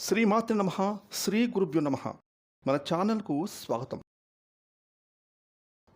శ్రీమాతృ నమ శ్రీ గురుభ్యు నమ. మన ఛానల్కు స్వాగతం.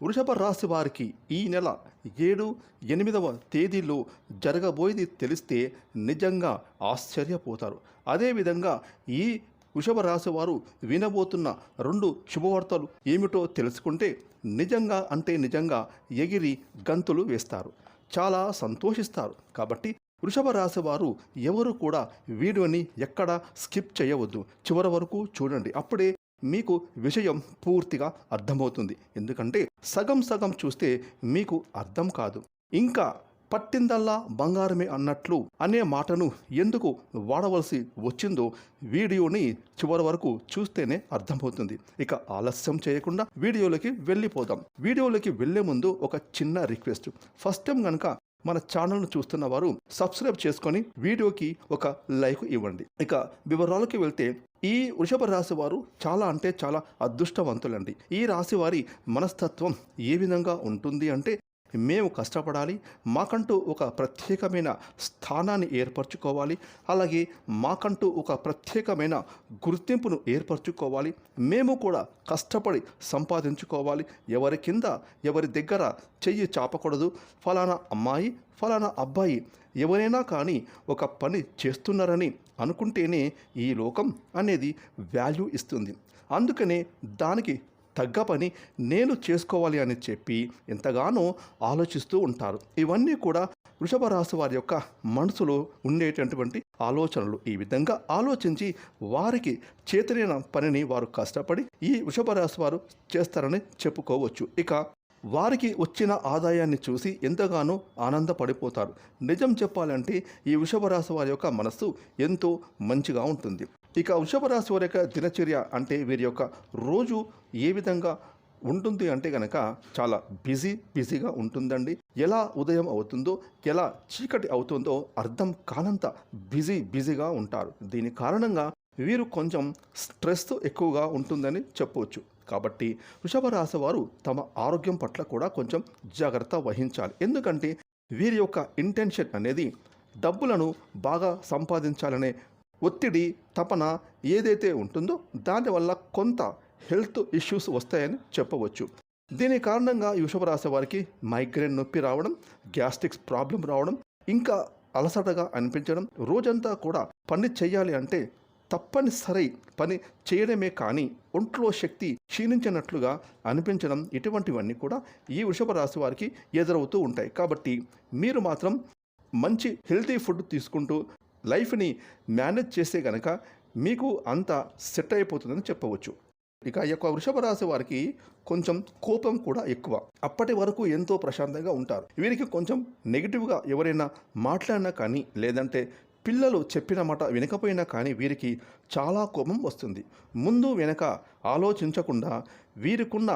వృషభ రాశి వారికి ఈ నెల ఏడు ఎనిమిదవ తేదీలో జరగబోయేది తెలిస్తే నిజంగా ఆశ్చర్యపోతారు. అదేవిధంగా ఈ వృషభ రాశి వారు వినబోతున్న రెండు శుభవార్తలు ఏమిటో తెలుసుకుంటే నిజంగా అంటే నిజంగా ఎగిరి గంతులు వేస్తారు. చాలా సంతోషిస్తారు. కాబట్టి వృషభ రాశి వారు ఎవరు కూడా వీడియోని ఎక్కడ స్కిప్ చేయవద్దు. చివరి వరకు చూడండి. అప్పుడే మీకు విషయం పూర్తిగా అర్థమవుతుంది. ఎందుకంటే సగం సగం చూస్తే మీకు అర్థం కాదు. ఇంకా పట్టిందల్లా బంగారమే అన్నట్లు అనే మాటను ఎందుకు వాడవలసి వచ్చిందో వీడియోని చివరి వరకు చూస్తేనే అర్థమవుతుంది. ఇక ఆలస్యం చేయకుండా వీడియోలోకి వెళ్ళిపోదాం. వీడియోలోకి వెళ్ళే ముందు ఒక చిన్న రిక్వెస్ట్. ఫస్ట్ టైం కనుక మన ఛానల్ను చూస్తున్న వారు సబ్స్క్రైబ్ చేసుకొని వీడియోకి ఒక లైక్ ఇవ్వండి. ఇక వివరాలకి వెళ్తే ఈ వృషభ రాశి వారు చాలా అంటే చాలా అదృష్టవంతులండి. ఈ రాశి వారి మనస్తత్వం ఏ విధంగా ఉంటుంది అంటే మేము కష్టపడాలి. మాకంటూ ఒక ప్రత్యేకమైన స్థానాన్ని ఏర్పరచుకోవాలి. అలాగే మాకంటూ ఒక ప్రత్యేకమైన గుర్తింపును ఏర్పరచుకోవాలి. మేము కూడా కష్టపడి సంపాదించుకోవాలి. ఎవరి కింద ఎవరి దగ్గర చెయ్యి చాపకూడదు. ఫలానా అమ్మాయి ఫలానా అబ్బాయి ఎవరైనా కానీ ఒక పని చేస్తున్నారని అనుకుంటేనే ఈ లోకం అనేది వాల్యూ ఇస్తుంది. అందుకనే దానికి తగ్గ పని నేను చేసుకోవాలి అని చెప్పి ఎంతగానో ఆలోచిస్తూ ఉంటారు. ఇవన్నీ కూడా వృషభ రాశి వారి యొక్క మనసులో ఉండేటటువంటి ఆలోచనలు. ఈ విధంగా ఆలోచించి వారికి చేతనైన పనిని వారు కష్టపడి ఈ వృషభ రాశి వారు చేస్తారని చెప్పుకోవచ్చు. ఇక వారికి వచ్చిన ఆదాయాన్ని చూసి ఎంతగానో ఆనందపడిపోతారు. నిజం చెప్పాలంటే ఈ వృషభ రాశి వారి యొక్క మనస్సు ఎంతో మంచిగా ఉంటుంది. ఇక వృషభ రాశి వారి యొక్క దినచర్య అంటే వీరి యొక్క రోజు ఏ విధంగా ఉంటుంది అంటే కనుక చాలా బిజీ బిజీగా ఉంటుందండి. ఎలా ఉదయం అవుతుందో ఎలా చీకటి అవుతుందో అర్థం కానంత బిజీ బిజీగా ఉంటారు. దీని కారణంగా వీరు కొంచెం స్ట్రెస్ ఎక్కువగా ఉంటుందని చెప్పవచ్చు కాబట్టి వృషభ రాశి వారు తమ ఆరోగ్యం పట్ల కూడా కొంచెం జాగ్రత్త వహించాలి. ఎందుకంటే వీరి యొక్క ఇంటెన్షన్ అనేది డబ్బులను బాగా సంపాదించాలనే ఒత్తిడి తపన ఏదైతే ఉంటుందో దానివల్ల కొంత హెల్త్ ఇష్యూస్ వస్తాయని చెప్పవచ్చు. దీని కారణంగా ఈ వృషభ రాశి వారికి మైగ్రేన్ నొప్పి రావడం గ్యాస్ట్రిక్స్ ప్రాబ్లం రావడం ఇంకా అలసటగా అనిపించడం రోజంతా కూడా పని చేయాలి అంటే తప్పనిసరి పని చేయడమే కానీ ఒంట్లో శక్తి క్షీణించినట్లుగా అనిపించడం ఇటువంటివన్నీ కూడా ఈ వృషభ రాశి వారికి ఎదురవుతూ ఉంటాయి. కాబట్టి మీరు మాత్రం మంచి హెల్తీ ఫుడ్ తీసుకుంటూ లైఫ్ని మేనేజ్ చేస్తే కనుక మీకు అంత సెట్ అయిపోతుందని చెప్పవచ్చు. ఇక ఈ యొక్క వృషభ రాశి వారికి కొంచెం కోపం కూడా ఎక్కువ. అప్పటి వరకు ఎంతో ప్రశాంతంగా ఉంటారు. వీరికి కొంచెం నెగిటివ్గా ఎవరైనా మాట్లాడినా కానీ లేదంటే పిల్లలు చెప్పిన మాట వినకపోయినా కానీ వీరికి చాలా కోపం వస్తుంది. ముందు వెనక ఆలోచించకుండా వీరికున్న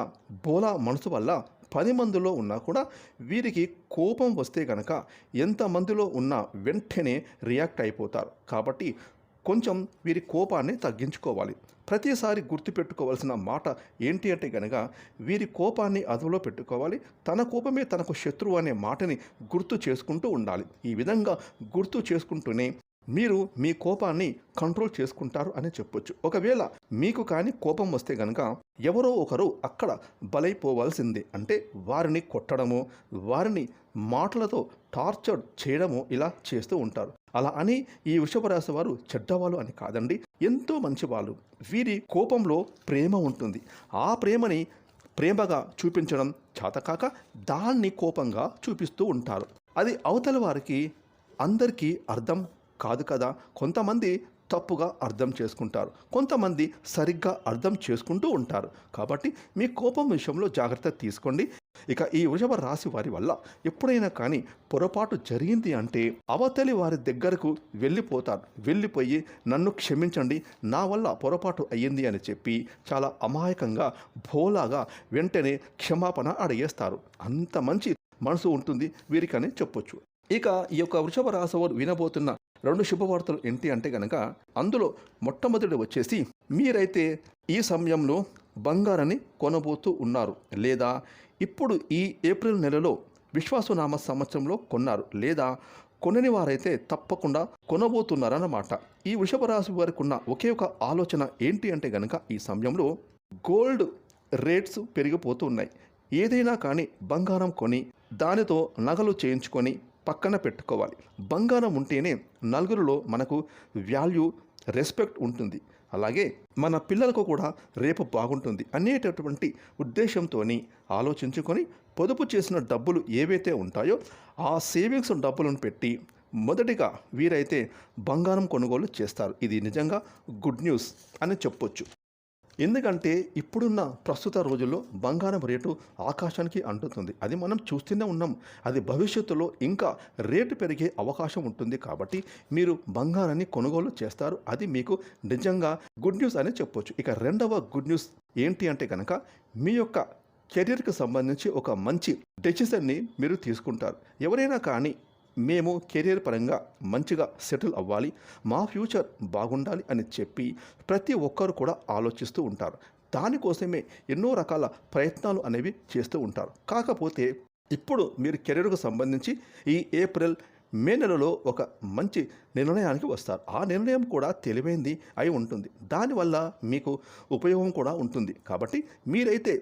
బోలా మనసు వల్ల పది మందిలో ఉన్నా కూడా వీరికి కోపం వస్తే కనుక ఎంతమందిలో ఉన్నా వెంటనే రియాక్ట్ అయిపోతారు. కాబట్టి కొంచెం వీరి కోపాన్ని తగ్గించుకోవాలి. ప్రతిసారి గుర్తుపెట్టుకోవాల్సిన మాట ఏంటి అంటే కనుక వీరి కోపాన్ని అదుపులో పెట్టుకోవాలి. తన కోపమే తనకు శత్రువు అనే మాటని గుర్తు చేసుకుంటూ ఉండాలి. ఈ విధంగా గుర్తు చేసుకుంటూనే మీరు మీ కోపాన్ని కంట్రోల్ చేసుకుంటారు అని చెప్పొచ్చు. ఒకవేళ మీకు కానీ కోపం వస్తే గనక ఎవరో ఒకరు అక్కడ బలైపోవాల్సిందే. అంటే వారిని కొట్టడము వారిని మాటలతో టార్చర్ చేయడము ఇలా చేస్తూ ఉంటారు. అలా అని ఈ వృషభ రాశి వారు చెడ్డవాళ్ళు అని కాదండి. ఎంతో మంచివాళ్ళు. వీరి కోపంలో ప్రేమ ఉంటుంది. ఆ ప్రేమని ప్రేమగా చూపించడం చేతకాక దాన్ని కోపంగా చూపిస్తూ ఉంటారు. అది అవతల వారికి అందరికీ అర్థం కాదు కదా? కొంతమంది తప్పుగా అర్థం చేసుకుంటారు. కొంతమంది సరిగ్గా అర్థం చేసుకుంటూ ఉంటారు. కాబట్టి మీ కోపం విషయంలో జాగ్రత్త తీసుకోండి. ఇక ఈ వృషభ రాశి వారి వల్ల ఎప్పుడైనా కానీ పొరపాటు జరిగింది అంటే అవతలి వారి దగ్గరకు వెళ్ళిపోతారు. వెళ్ళిపోయి నన్ను క్షమించండి నా వల్ల పొరపాటు అయ్యింది అని చెప్పి చాలా అమాయకంగా భోలాగా వెంటనే క్షమాపణ అడిగేస్తారు. అంత మంచి మనసు ఉంటుంది వీరికని చెప్పొచ్చు. ఇక ఈ యొక్క వృషభ రాశి వారు వినబోతున్న రెండు శుభవార్తలు ఏంటి అంటే కనుక అందులో మొట్టమొదటి వచ్చేసి మీరైతే ఈ సమయంలో బంగారాన్ని కొనబోతూ ఉన్నారు లేదా ఇప్పుడు ఈ ఏప్రిల్ నెలలో విశ్వాసనామ సంవత్సరంలో కొన్నారు లేదా కొనని వారైతే తప్పకుండా కొనబోతున్నారన్నమాట. ఈ వృషభ రాశి వారికి ఉన్న ఒకే ఒక ఆలోచన ఏంటి అంటే గనక ఈ సమయంలో గోల్డ్ రేట్స్ పెరిగిపోతూ ఉన్నాయి. ఏదైనా కానీ బంగారం కొని దానితో నగలు చేయించుకొని పక్కన పెట్టుకోవాలి. బంగారం ఉంటేనే నలుగురిలో మనకు వాల్యూ రెస్పెక్ట్ ఉంటుంది. అలాగే మన పిల్లలకు కూడా రేపు బాగుంటుంది అనేటటువంటి ఉద్దేశంతో ఆలోచించుకొని పొదుపు చేసిన డబ్బులు ఏవైతే ఉంటాయో ఆ సేవింగ్స్ డబ్బులను పెట్టి మొదటిగా వీరైతే బంగారం కొనుగోలు చేస్తారు. ఇది నిజంగా గుడ్ న్యూస్ అని చెప్పొచ్చు. ఎందుకంటే ఇప్పుడున్న ప్రస్తుత రోజుల్లో బంగారం రేటు ఆకాశానికి అంటుతుంది. అది మనం చూస్తూనే ఉన్నాం. అది భవిష్యత్తులో ఇంకా రేటు పెరిగే అవకాశం ఉంటుంది కాబట్టి మీరు బంగారాన్ని కొనుగోలు చేస్తారు. అది మీకు నిజంగా గుడ్ న్యూస్ అని చెప్పొచ్చు. ఇక రెండవ గుడ్ న్యూస్ ఏంటి అంటే కనుక మీ యొక్క కెరీర్కి సంబంధించి ఒక మంచి డెసిషన్ని మీరు తీసుకుంటారు. ఎవరైనా కానీ మేము కెరీర్ పరంగా మంచిగా సెటిల్ అవ్వాలి మా ఫ్యూచర్ బాగుండాలి అని చెప్పి ప్రతి ఒక్కరు కూడా ఆలోచిస్తూ ఉంటారు. దానికోసమే ఎన్నో రకాల ప్రయత్నాలు అనేవి చేస్తూ ఉంటారు. కాకపోతే ఇప్పుడు మీరు కెరీర్కు సంబంధించి ఈ ఏప్రిల్ మే నెలలో ఒక మంచి నిర్ణయానికి వస్తారు. ఆ నిర్ణయం కూడా తెలివైంది అయి ఉంటుంది. దానివల్ల మీకు ఉపయోగం కూడా ఉంటుంది. కాబట్టి మీరైతే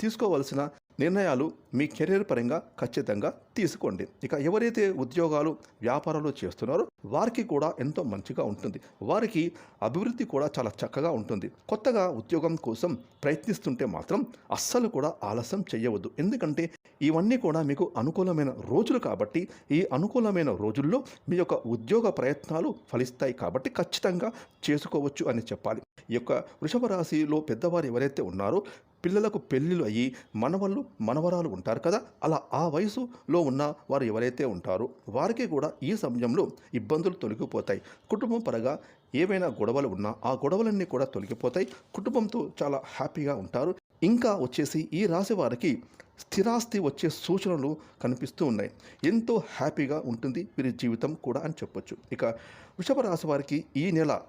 తీసుకోవలసిన నిర్ణయాలు మీ కెరీర్ పరంగా ఖచ్చితంగా తీసుకోండి. ఇక ఎవరైతే ఉద్యోగాలు వ్యాపారాలు చేస్తున్నారో వారికి కూడా ఎంతో మంచిగా ఉంటుంది. వారికి అభివృద్ధి కూడా చాలా చక్కగా ఉంటుంది. కొత్తగా ఉద్యోగం కోసం ప్రయత్నిస్తుంటే మాత్రం అస్సలు కూడా ఆలస్యం చేయవద్దు. ఎందుకంటే ఇవన్నీ కూడా మీకు అనుకూలమైన రోజులు కాబట్టి ఈ అనుకూలమైన రోజుల్లో మీ యొక్క ఉద్యోగ ప్రయత్నాలు ఫలిస్తాయి కాబట్టి ఖచ్చితంగా చేసుకోవచ్చు అని చెప్పాలి. ఈ యొక్క వృషభ రాశిలో పెద్దవారు ఎవరైతే ఉన్నారో పిల్లలకు పెళ్ళిళ్ళు అయ్యి మనవళ్ళు మనవరాలు ఉంటారు కదా? అలా ఆ వయసులో ఉన్న వారు ఎవరైతే ఉంటారో వారికి కూడా ఈ సమయంలో ఇబ్బందులు తొలగిపోతాయి. కుటుంబం పరంగా ఏవైనా గొడవలు ఉన్నా ఆ గొడవలన్నీ కూడా తొలగిపోతాయి. కుటుంబంతో చాలా హ్యాపీగా ఉంటారు. ఇంకా వచ్చేసి ఈ రాశి వారికి స్థిరాస్తి వచ్చే సూచనలు కనిపిస్తూ ఉన్నాయి. ఎంతో హ్యాపీగా ఉంటుంది వీరి జీవితం కూడా అని చెప్పొచ్చు. ఇక వృషభ రాశి వారికి ఈ నెల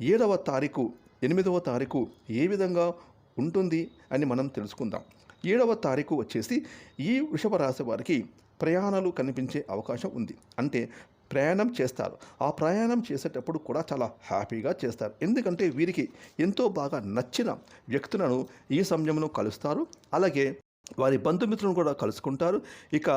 ఏడవ తారీఖు ఎనిమిదవ తారీఖు ఏ విధంగా ఉంటుంది అని మనం తెలుసుకుందాం. ఏడవ తారీఖు వచ్చేసి ఈ వృషభ రాశి వారికి ప్రయాణాలు కనిపించే అవకాశం ఉంది. అంటే ప్రయాణం చేస్తారు. ఆ ప్రయాణం చేసేటప్పుడు కూడా చాలా హ్యాపీగా చేస్తారు. ఎందుకంటే వీరికి ఎంతో బాగా నచ్చిన వ్యక్తులను ఈ సమయంలో కలుస్తారు. అలాగే వారి బంధుమిత్రులను కూడా కలుసుకుంటారు. ఇక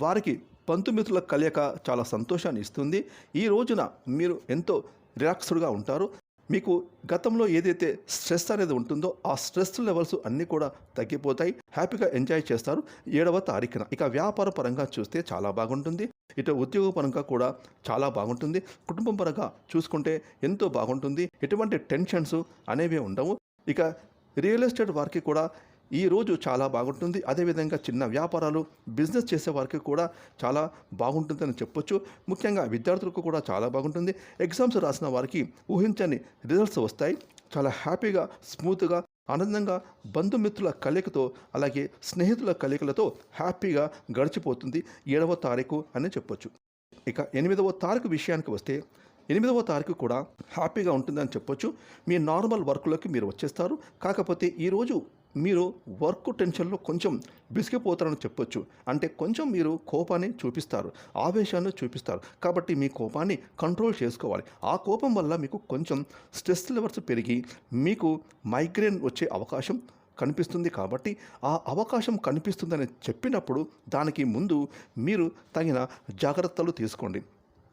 వారికి బంధుమిత్రుల కలయిక చాలా సంతోషాన్ని ఇస్తుంది. ఈ రోజున మీరు ఎంతో రిలాక్స్డ్గా ఉంటారు. మీకు గతంలో ఏదైతే స్ట్రెస్ అనేది ఉంటుందో ఆ స్ట్రెస్ లెవెల్స్ అన్నీ కూడా తగ్గిపోతాయి. హ్యాపీగా ఎంజాయ్ చేస్తారు. ఏడవ తారీఖున. ఇక వ్యాపార పరంగా చూస్తే చాలా బాగుంటుంది. ఇటు ఉద్యోగ పరంగా కూడా చాలా బాగుంటుంది. కుటుంబం పరంగా చూసుకుంటే ఎంతో బాగుంటుంది. ఎటువంటి టెన్షన్స్ అనేవి ఉండవు. ఇక రియల్ ఎస్టేట్ వారికి కూడా ఈ రోజు చాలా బాగుంటుంది. అదేవిధంగా చిన్న వ్యాపారాలు బిజినెస్ చేసే వారికి కూడా చాలా బాగుంటుందని చెప్పొచ్చు. ముఖ్యంగా విద్యార్థులకు కూడా చాలా బాగుంటుంది. ఎగ్జామ్స్ రాసిన వారికి ఊహించని రిజల్ట్స్ వస్తాయి. చాలా హ్యాపీగా స్మూత్గా ఆనందంగా బంధుమిత్రుల కలయికతో అలాగే స్నేహితుల కలయికలతో హ్యాపీగా గడిచిపోతుంది ఏడవ తారీఖు అని చెప్పొచ్చు. ఇక ఎనిమిదవ తారీఖు విషయానికి వస్తే ఎనిమిదవ తారీఖు కూడా హ్యాపీగా ఉంటుందని చెప్పొచ్చు. మీ నార్మల్ వర్క్లోకి మీరు వచ్చేస్తారు. కాకపోతే ఈరోజు మీరు వర్క్ టెన్షన్లో కొంచెం బిసిగిపోతారని చెప్పొచ్చు. అంటే కొంచెం మీరు కోపాన్ని చూపిస్తారు ఆవేశాన్ని చూపిస్తారు. కాబట్టి మీ కోపాన్ని కంట్రోల్ చేసుకోవాలి. ఆ కోపం వల్ల మీకు కొంచెం స్ట్రెస్ లెవెల్స్ పెరిగి మీకు మైగ్రేన్ వచ్చే అవకాశం కనిపిస్తుంది కాబట్టి ఆ అవకాశం కనిపిస్తుందని చెప్పినప్పుడు దానికి ముందు మీరు తగిన జాగ్రత్తలు తీసుకోండి.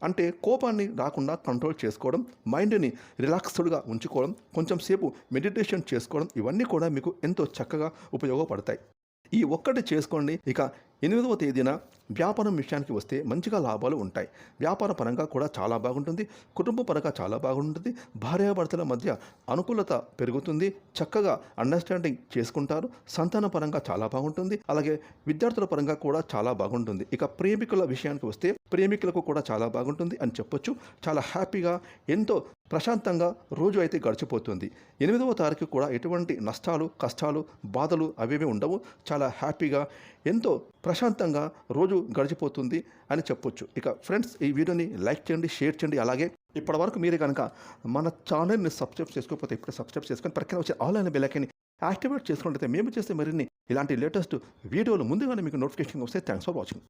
అంటే కోపాన్ని రాకుండా కంట్రోల్ చేసుకోవడం మైండ్ని రిలాక్స్డ్గా ఉంచుకోవడం కొంచెం సేపు మెడిటేషన్ చేసుకోవడం ఇవన్నీ కూడా మీకు ఎంతో చక్కగా ఉపయోగపడతాయి. ఈ ఒక్కటి చేసుకోండి ఇక ఎనిమిదవ తేదీన వ్యాపారం విషయానికి వస్తే మంచిగా లాభాలు ఉంటాయి. వ్యాపార పరంగా కూడా చాలా బాగుంటుంది. కుటుంబ పరంగా చాలా బాగుంటుంది. భార్యాభర్తల మధ్య అనుకూలత పెరుగుతుంది. చక్కగా అండర్స్టాండింగ్ చేసుకుంటారు. సంతాన పరంగా చాలా బాగుంటుంది. అలాగే విద్యార్థుల పరంగా కూడా చాలా బాగుంటుంది. ఇక ప్రేమికుల విషయానికి వస్తే ప్రేమికులకు కూడా చాలా బాగుంటుంది అని చెప్పొచ్చు. చాలా హ్యాపీగా ఎంతో ప్రశాంతంగా రోజు అయితే గడిచిపోతుంది. ఎనిమిదవ తారీఖు కూడా ఎటువంటి నష్టాలు కష్టాలు బాధలు అవేవి ఉండవు. చాలా హ్యాపీగా ఎంతో ప్రశాంతంగా రోజు గడిచిపోతుంది అని చెప్పొచ్చు. ఇక ఫ్రెండ్స్ ఈ వీడియోని లైక్ చేయండి షేర్ చేయండి. అలాగే ఇప్పటివరకు మీరే కనుక మన ఛానల్ని సబ్స్క్రైబ్ చేసుకోకపోతే ఇప్పుడు సబ్స్క్రైబ్ చేసుకొని ప్రక్కన వచ్చే ఆన్లైన్ బెల్లైకని యాక్టివేట్ చేసుకుంటే మేము చేస్తే మరిన్ని ఇలాంటి లేటెస్ట్ వీడియోలు ముందుగానే మీకు నోటిఫికేషన్ వస్తే థ్యాంక్స్ ఫర్ వాచింగ్.